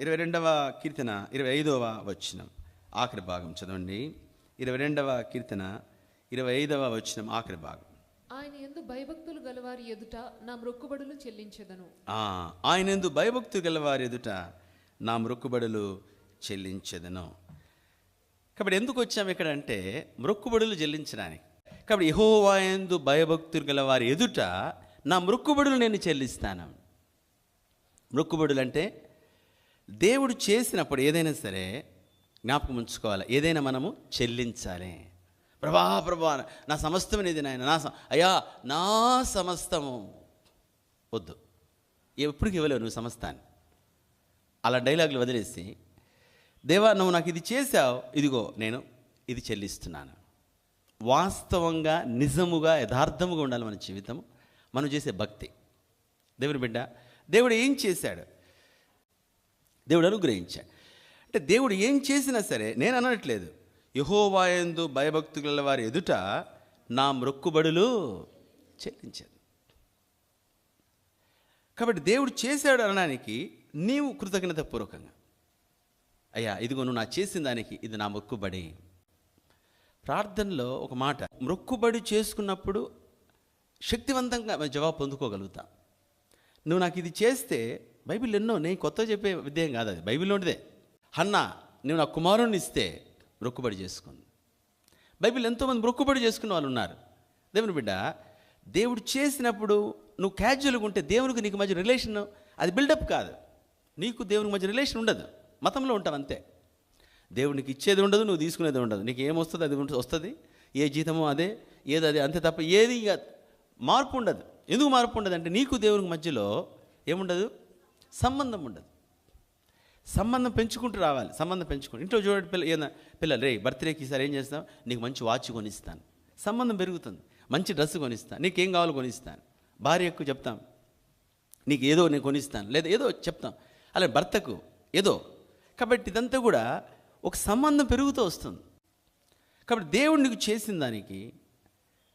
ఇరవై రెండవ కీర్తన ఇరవై ఐదవ వచనం. ఆఖరి భాగం చదవండి. ఇరవై రెండవ కీర్తన ఇరవై ఐదవ వచనం ఆఖరి భాగం. ఆయన ఎందు భయభక్తులు గలవారి ఎదుట నా మ్రొక్కుబడులు చెల్లించెదను. ఆయన ఎందు భయభక్తు గలవారి ఎదుట నా మ్రొక్కుబడులు చెల్లించదను. కాబట్టి ఎందుకు వచ్చాము ఇక్కడ అంటే మ్రొక్కుబడులు చెల్లించడానికి. కాబట్టి యహోవాయందు భయభక్తులు గలవారి ఎదుట నా మ్రొక్కుబడులు నేను చెల్లిస్తాను. మ్రొక్కుబడులు అంటే దేవుడు చేసినప్పుడు ఏదైనా సరే జ్ఞాపకం ఉంచుకోవాలి. ఏదైనా మనము చెల్లించాలి. ప్రభా ప్రభా నా సమస్తం అనేది నాయన నా అయ్యా నా సమస్తము. వద్దు. ఎప్పటికి ఇవ్వలేవు నువ్వు సమస్తాన్ని. అలా డైలాగులు వదిలేసి దేవా నువ్వు నాకు ఇది చేసావు ఇదిగో నేను ఇది చెల్లిస్తున్నాను. వాస్తవంగా నిజముగా యథార్థముగా ఉండాలి మన జీవితం మనం చేసే భక్తి. దేవుని బిడ్డ దేవుడు ఏం చేశాడు? దేవుడు అనుగ్రహించాడు అంటే దేవుడు ఏం చేసినా సరే నేను అనట్లేదు. యహోవాయందు భయభక్తుల వారి ఎదుట నా మొక్కుబడులు చెల్లించాను. కాబట్టి దేవుడు చేశాడు అనడానికి నీవు కృతజ్ఞత పూర్వకంగా అయ్యా ఇదిగో నువ్వు నా చేసిన దానికి ఇది నా మొక్కుబడి. ప్రార్థనలో ఒక మాట మొక్కుబడి చేసుకున్నప్పుడు శక్తివంతంగా జవాబు పొందుకోగలుగుతా. నువ్వు నాకు ఇది చేస్తే బైబిల్ ఎన్నో నేను కొత్త చెప్పే విద్యం కాదు అది. బైబిల్లోనిదే హన్నా నువ్వు నా కుమారుణ్ణి ఇస్తే మొక్కుబడి చేసుకుంది. బైబిల్ ఎంతోమంది మొక్కుబడి చేసుకున్న వాళ్ళు ఉన్నారు. దేవుని బిడ్డ దేవుడు చేసినప్పుడు నువ్వు క్యాజువల్గా ఉంటే దేవునికి నీకు మధ్య రిలేషన్ అది బిల్డప్ కాదు. నీకు దేవునికి మధ్య రిలేషన్ ఉండదు. మతంలో ఉంటావు అంతే. దేవునికి ఇచ్చేది ఉండదు నువ్వు తీసుకునేది ఉండదు. నీకు ఏమొస్తుంది అది వస్తుంది? ఏ జీతమో అదే ఏది అదే అంతే తప్ప ఏది మార్పు ఉండదు. ఎందుకు మార్పు ఉండదు అంటే నీకు దేవునికి మధ్యలో ఏముండదు? సంబంధం ఉండదు. సంబంధం పెంచుకుంటూ రావాలి. సంబంధం పెంచుకుంటూ ఇంట్లో చూడండి పిల్ల ఏదైనా పిల్లలు రే బర్త్డేకి ఈసారి ఏం చేస్తాం నీకు మంచి వాచ్ కొనిస్తాను. సంబంధం పెరుగుతుంది. మంచి డ్రెస్ కొనిస్తాను. నీకేం కావాలో కొనిస్తాను. భార్యకు చెప్తాం. నీకు ఏదో నేను కొనిస్తాను. లేదా ఏదో చెప్తాం. అలా భర్తకు ఏదో. కాబట్టి ఇదంతా కూడా ఒక సంబంధం పెరుగుతూ వస్తుంది. కాబట్టి దేవుడు నీకు చేసిన దానికి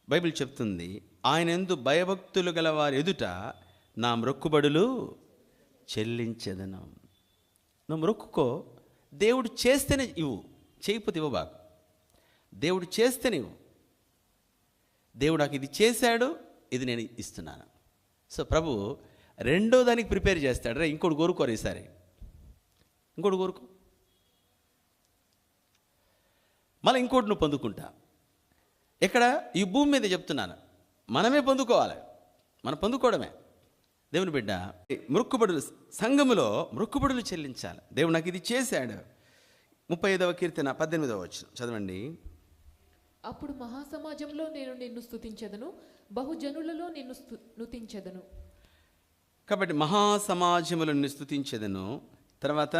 బైబిల్ చెప్తుంది ఆయన ఎందు భయభక్తులు గల వారి ఎదుట నా మ్రొక్కుబడులు చెల్లించదను. నువ్వు మొక్కుకో దేవుడు చేస్తేనే ఇవ్వు. చేయకపోతే ఇవ్వబాకు దేవుడు చేస్తేనే ఇవ్వు. దేవుడు నాకు ఇది చేశాడు ఇది నేను ఇస్తున్నాను. సో ప్రభు రెండో దానికి ప్రిపేర్ చేస్తాడు. రే ఇంకోటి కోరుకోరు ఈసారి. ఇంకోటి కోరుకో. మళ్ళీ ఇంకోటి నువ్వు పొందుకుంటా. ఇక్కడ ఈ భూమి మీద చెప్తున్నాను. మనమే పొందుకోవాలి. మనం పొందుకోవడమే. దేవుని బిడ్డ మృక్కుబడులు సంఘములో మృక్కుబడులు చెల్లించాలి. దేవుడు నాకు ఇది చేశాడు. ముప్పై ఐదవ కీర్తన పద్దెనిమిదవ వచ్చు చదవండి. అప్పుడు మహాసమాజంలో నేను నిన్ను స్తుతించెదను బహుజనులలో నిన్ను స్తు నుతించెదను. కాబట్టి మహాసమాజములను స్థుతించేదను తర్వాత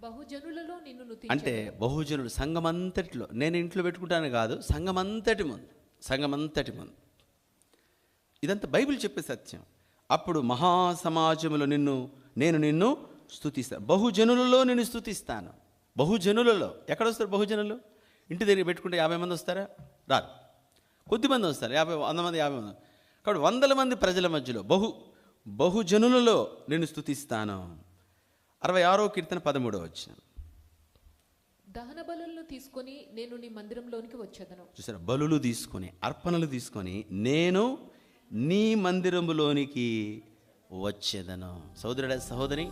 బహుజనులలో నిన్ను అంటే బహుజనుడు సంఘమంతటిలో నేను ఇంట్లో పెట్టుకుంటాను కాదు సంఘమంతటి ముందు సంఘమంతటి ముందు. ఇదంతా బైబిల్ చెప్పే సత్యం. అప్పుడు మహాసమాజములో నిన్ను నేను నిన్ను స్థుతిస్తాను బహుజనులలో నిన్ను స్థుతిస్తాను బహుజనులలో. ఎక్కడ వస్తారు బహుజనులు? ఇంటి దగ్గర పెట్టుకుంటే యాభై మంది వస్తారా? రారు. కొద్దిమంది వస్తారు. యాభై వంద మంది యాభై మంది. కాబట్టి వందల మంది ప్రజల మధ్యలో బహు బహుజనులలో నేను స్థుతిస్తాను అరవై ఆరో కీర్తన పదమూడో వచ్చిన దహన బలులను తీసుకొని నేను నీ మందిరంలోనికి వచ్చేదను. చూసారా? బలులు తీసుకొని అర్పణలు తీసుకొని నేను నీ మందిరములోనికి వచ్చేదను. సహోదరుడ సహోదరి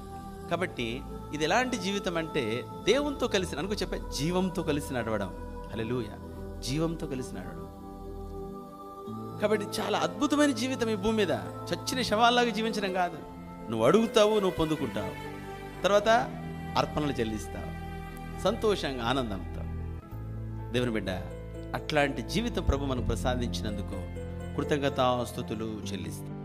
కాబట్టి ఇది ఎలాంటి జీవితం అంటే దేవునితో కలిసి అనుకో చెప్పే జీవంతో కలిసి నడవడం. హల్లెలూయ. జీవంతో కలిసి నడవడం. కాబట్టి చాలా అద్భుతమైన జీవితం ఈ భూమి మీద. చచ్చిన శవాల్లాగా జీవించడం కాదు. నువ్వు అడుగుతావు నువ్వు పొందుకుంటావు. తర్వాత అర్పణలు చెల్లిస్తావు. సంతోషంగా ఆనందంతో. దేవుని బిడ్డ అట్లాంటి జీవితం ప్రభు మనకు ప్రసాదించినందుకు కృతజ్ఞతాస్థుతులు చెల్లిస్తాం.